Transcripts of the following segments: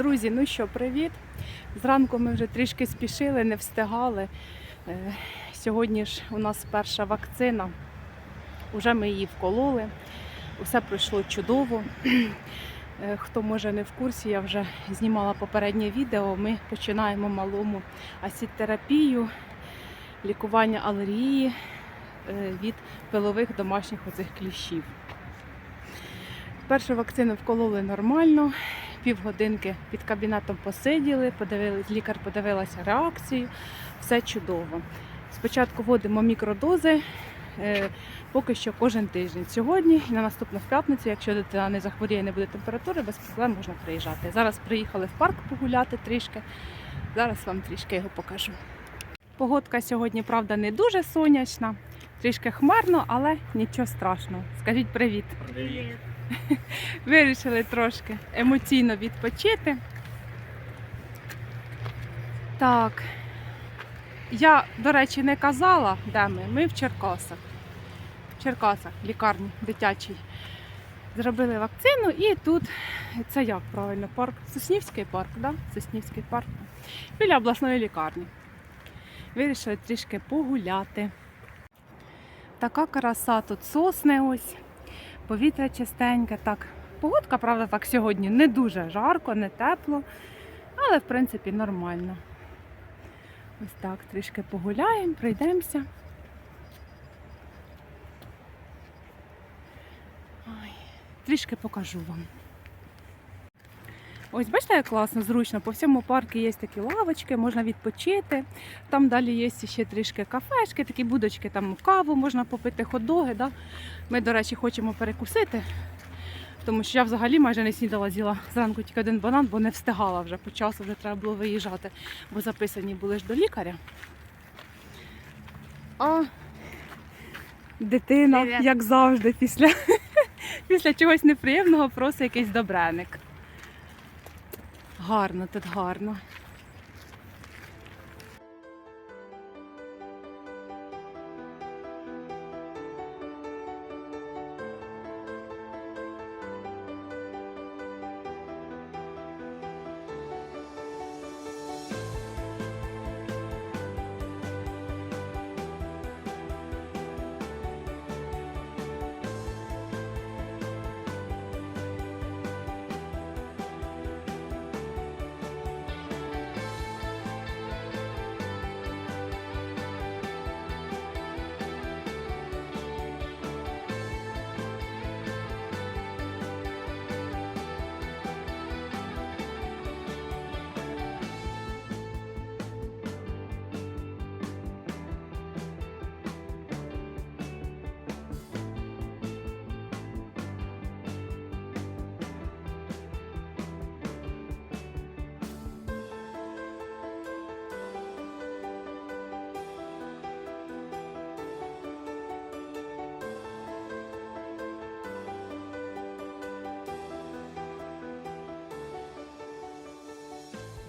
Друзі, ну що, привіт. Зранку ми вже трішки спішили, не встигали. Е, Сьогодні ж у нас перша вакцина. Уже ми її вкололи. Усе пройшло чудово. Е, Хто може не в курсі, я вже знімала попереднє відео. Ми починаємо малому асітерапію, лікування алергії е, від пилових домашніх оцих кліщів. Першу вакцину вкололи нормально, півгодинки під кабінетом посиділи, подивились, лікар подивилася реакцію, все чудово. Спочатку вводимо мікродози, е, поки що кожен тиждень. Сьогодні і на наступну в п'ятницю, якщо дитина не захворіє, не буде температури, без проблем можна приїжджати. Зараз приїхали в парк погуляти трішки. Зараз вам трішки його покажу. Погодка сьогодні, правда, не дуже сонячна, трішки хмарно, але нічого страшного. Скажіть привіт. Привіт. Вирішили трошки емоційно відпочити. Так. Я, до речі, не казала, де ми. Ми в Черкасах. В Черкасах, лікарні дитячій. Зробили вакцину і тут, це як правильно, парк? Соснівський парк, да? Соснівський парк. Біля обласної лікарні. Вирішили трішки погуляти. Така краса тут сосни ось повітря чистеньке. Так, погодка, правда, так сьогодні не дуже жарко, не тепло, але в принципі нормально. Ось так, трішки погуляємо, пройдемося. Ой, трішки покажу вам. Ось бачите, як класно, зручно. По всьому парку є такі лавочки, можна відпочити. Там далі є ще трішки кафешки, такі будочки, там каву можна попити, хот-доги. Да? Ми, до речі, хочемо перекусити, тому що я взагалі майже не снідала, з'їла зранку тільки один банан, бо не встигала вже по часу, вже треба було виїжджати, бо записані були ж до лікаря. А дитина, Привіт. як завжди, після, після чогось неприємного просить якийсь добреник. Гарно тут гарно.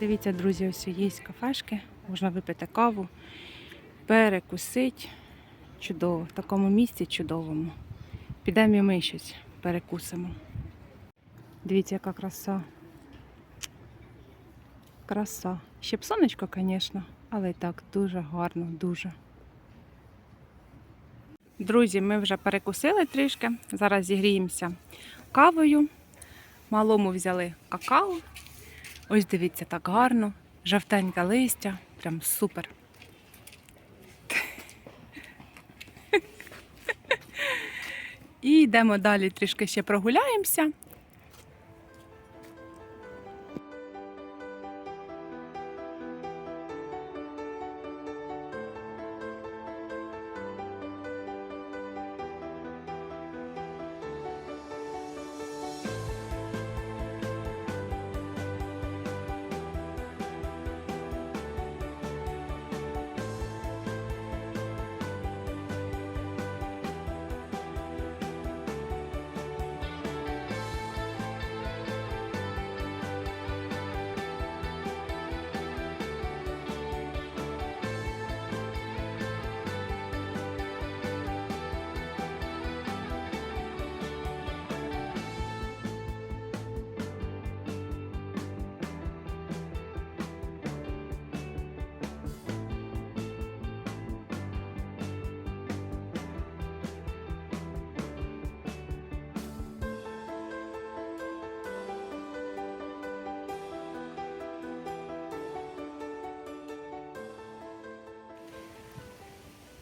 Дивіться, друзі, ось є кафешки, можна випити каву, перекусити. Чудово, в такому місці чудовому. Підемо і ми щось перекусимо. Дивіться, яка краса. Краса. Ще б сонечко, звісно, але і так дуже гарно, дуже. Друзі, ми вже перекусили трішки. Зараз зігріємося кавою. Малому взяли какао. Ось дивіться, так гарно. Жовтеньке листя. Прям супер. І йдемо далі, трішки ще прогуляємося.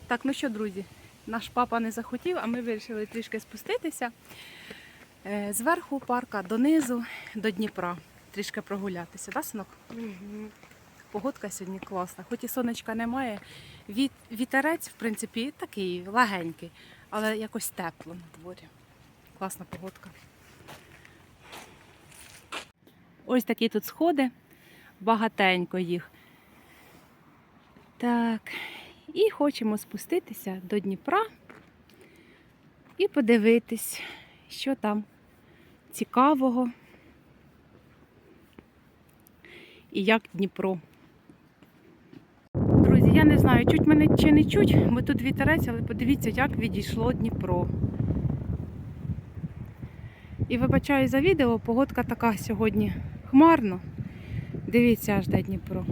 Так, ну що, друзі, наш папа не захотів, а ми вирішили трішки спуститися е, зверху парка донизу до Дніпра. Трішки прогулятися, да, синок? Погодка сьогодні класна. Хоч і сонечка немає. Віт, вітерець, в принципі, такий легенький, але якось тепло на дворі. Класна погодка. Ось такі тут сходи, багатенько їх. Так, і хочемо спуститися до Дніпра і подивитись, що там цікавого і як Дніпро. Друзі, я не знаю, чуть мене чи не чуть, бо тут вітерець, але подивіться, як відійшло Дніпро. І вибачаю за відео, погодка така сьогодні хмарно. Дивіться, аж де Дніпро.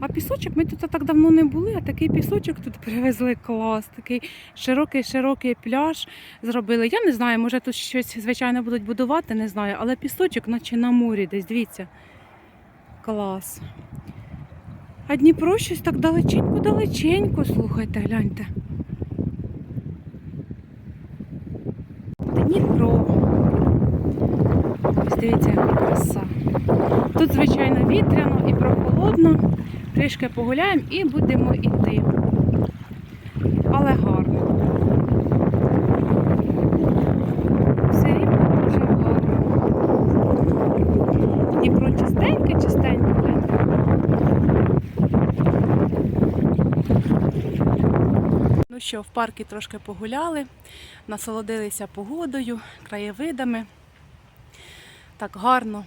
А пісочок, ми тут так давно не були, а такий пісочок тут привезли клас, такий широкий-широкий пляж зробили. Я не знаю, може тут щось, звичайно, будуть будувати, не знаю, але пісочок, наче на морі десь, дивіться. Клас. А Дніпро щось так далеченько-далеченько, слухайте, гляньте. Дніпро. Ось дивіться, краса. Тут, звичайно, вітряно і прохолодно. Трішки погуляємо і будемо йти. Але гарно. Все рівно дуже гарно. Дніпро чистеньке, чистеньке. Ну що, в парку трошки погуляли, насолодилися погодою, краєвидами. Так гарно.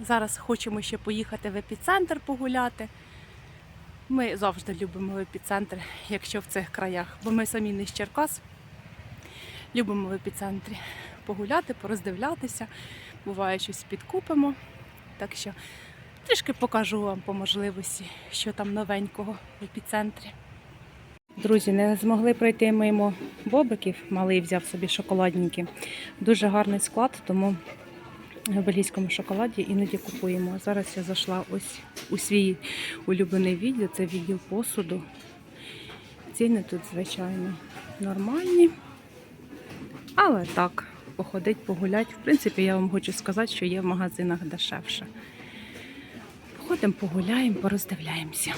Зараз хочемо ще поїхати в епіцентр погуляти. Ми завжди любимо епіцентр, якщо в цих краях, бо ми самі не з Черкас. Любимо в епіцентрі погуляти, пороздивлятися. Буває, щось підкупимо. Так що трішки покажу вам по можливості, що там новенького в епіцентрі. Друзі, не змогли пройти мимо бобиків. Малий взяв собі шоколадненькі. Дуже гарний склад, тому в бельгійському шоколаді іноді купуємо. Зараз я зайшла ось у свій улюблений відділ, це відділ посуду. Ціни тут, звичайно, нормальні. Але так, походить, погулять. В принципі, я вам хочу сказати, що є в магазинах дешевше. Походимо, погуляємо, пороздивляємося.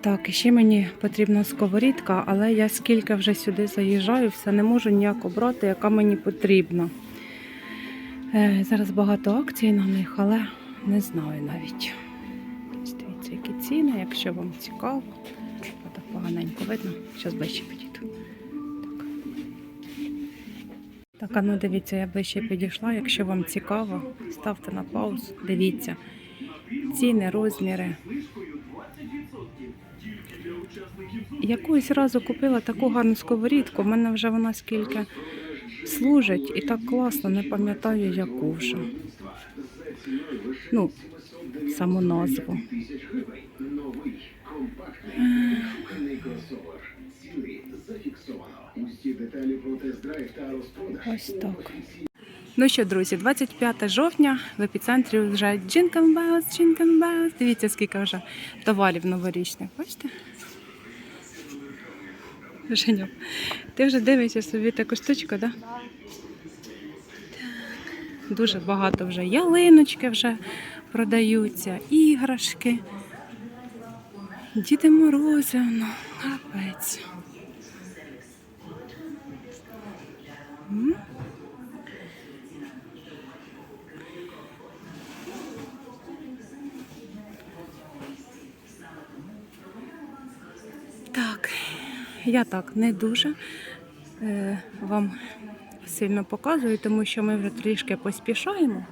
Так, і ще мені потрібна сковорідка, але я скільки вже сюди заїжджаю, все не можу ніяк обрати, яка мені потрібна. Е, зараз багато акцій на них, але не знаю навіть. Дивіться, які ціни, якщо вам цікаво. Так поганенько видно. Зараз ближче підійду. Так. А ну дивіться, я ближче підійшла. Якщо вам цікаво, ставте на паузу, дивіться. Ціни, розміри. Якогось разу купила таку гарну сковорідку. У мене вже вона скільки служить і так класно, не пам'ятаю, яку вже. Ну, саму назву. Ось так. Ну що, друзі, 25 жовтня в епіцентрі вже Джинкан Белс, Джинкан Белс. Дивіться, скільки вже товарів новорічних. Бачите? Женю, ти вже дивишся собі таку штучку? Да? Так. Дуже багато вже ялиночки вже продаються, іграшки. Діти Морози, ну, капець. М? Так, я так не дуже е, вам сильно показую, тому що ми вже трішки поспішаємо.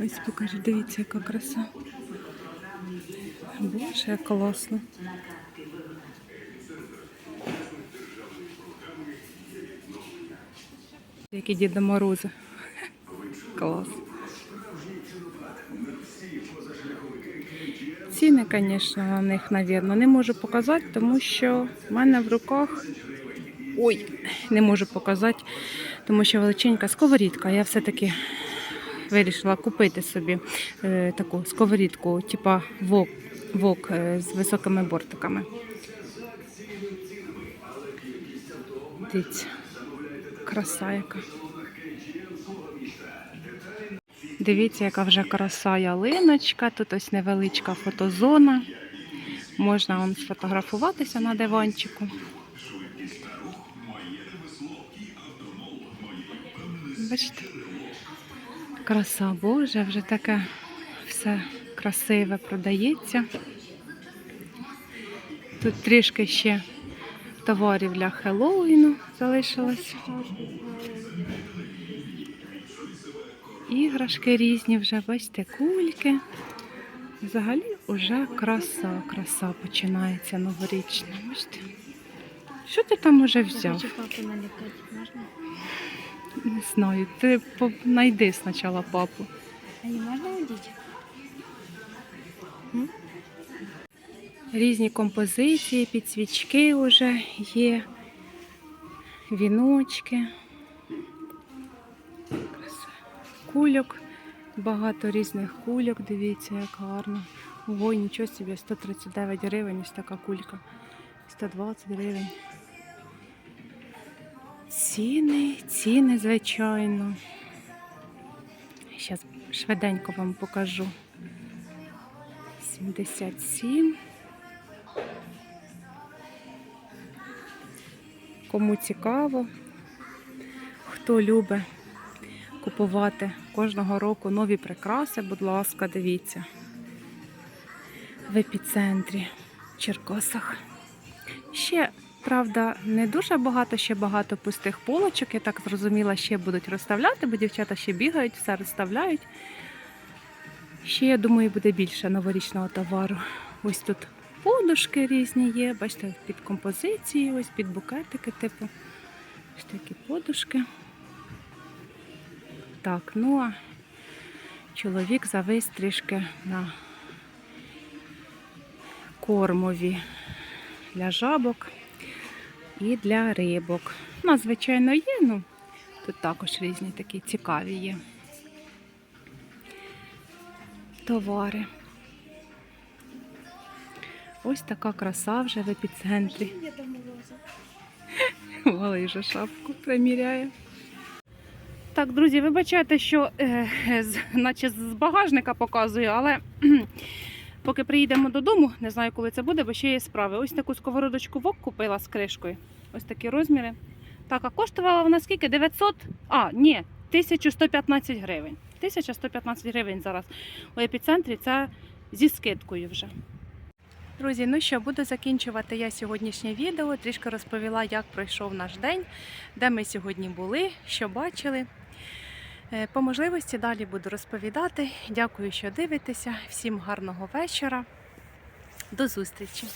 Ось покажу, дивіться, яка краса. Боже, як класно. Які Діда Морози. Клас. ціни, звісно, на них, мабуть, не можу показати, тому що в мене в руках... Ой, не можу показати, тому що величенька сковорідка. Я все-таки вирішила купити собі е, таку сковорідку, типа вок, вок е, з високими бортиками. Дивіться, краса яка. Дивіться, яка вже краса ялиночка. Тут ось невеличка фотозона. Можна вам сфотографуватися на диванчику. Бачите? Краса Божа, вже таке все красиве продається. Тут трішки ще товарів для Хеллоуіну залишилось. Іграшки різні вже, бачите, кульки. Взагалі вже краса, краса починається новорічна. Бачите? Що ти там уже взяв? Не знаю. Ти знайди спочатку папу. А її можна одіти? Різні композиції, підсвічки вже є, віночки. Кульок, багато різних кульок, дивіться, як гарно. Ого, нічого собі, 139 гривень, ось така кулька. 120 гривень. Ціни, ціни, звичайно. Зараз швиденько вам покажу. 77. Кому цікаво, хто любить купувати кожного року нові прикраси, будь ласка, дивіться. В епіцентрі в Черкосах. Ще, правда, не дуже багато, ще багато пустих полочок. Я так зрозуміла, ще будуть розставляти, бо дівчата ще бігають, все розставляють. Ще, я думаю, буде більше новорічного товару. Ось тут подушки різні є, бачите, під композиції, ось під букетики, типу. Ось такі подушки. Так, ну а чоловік завис трішки на кормові для жабок і для рибок. У нас, звичайно, є, ну тут також різні такі цікаві є товари. Ось така краса вже в епіцентрі. Валий вже шапку приміряє. Так, друзі, вибачайте, що е, наче з багажника показую, але поки приїдемо додому, не знаю, коли це буде, бо ще є справи. Ось таку сковородочку вок купила з кришкою. Ось такі розміри. Так, а коштувала вона скільки? 900? А, ні, 1115 гривень. 1115 гривень зараз у епіцентрі це зі скидкою вже. Друзі, ну що, буду закінчувати я сьогоднішнє відео. Трішки розповіла, як пройшов наш день, де ми сьогодні були, що бачили. Е, По можливості далі буду розповідати. Дякую, що дивитеся. Всім гарного вечора. До зустрічі!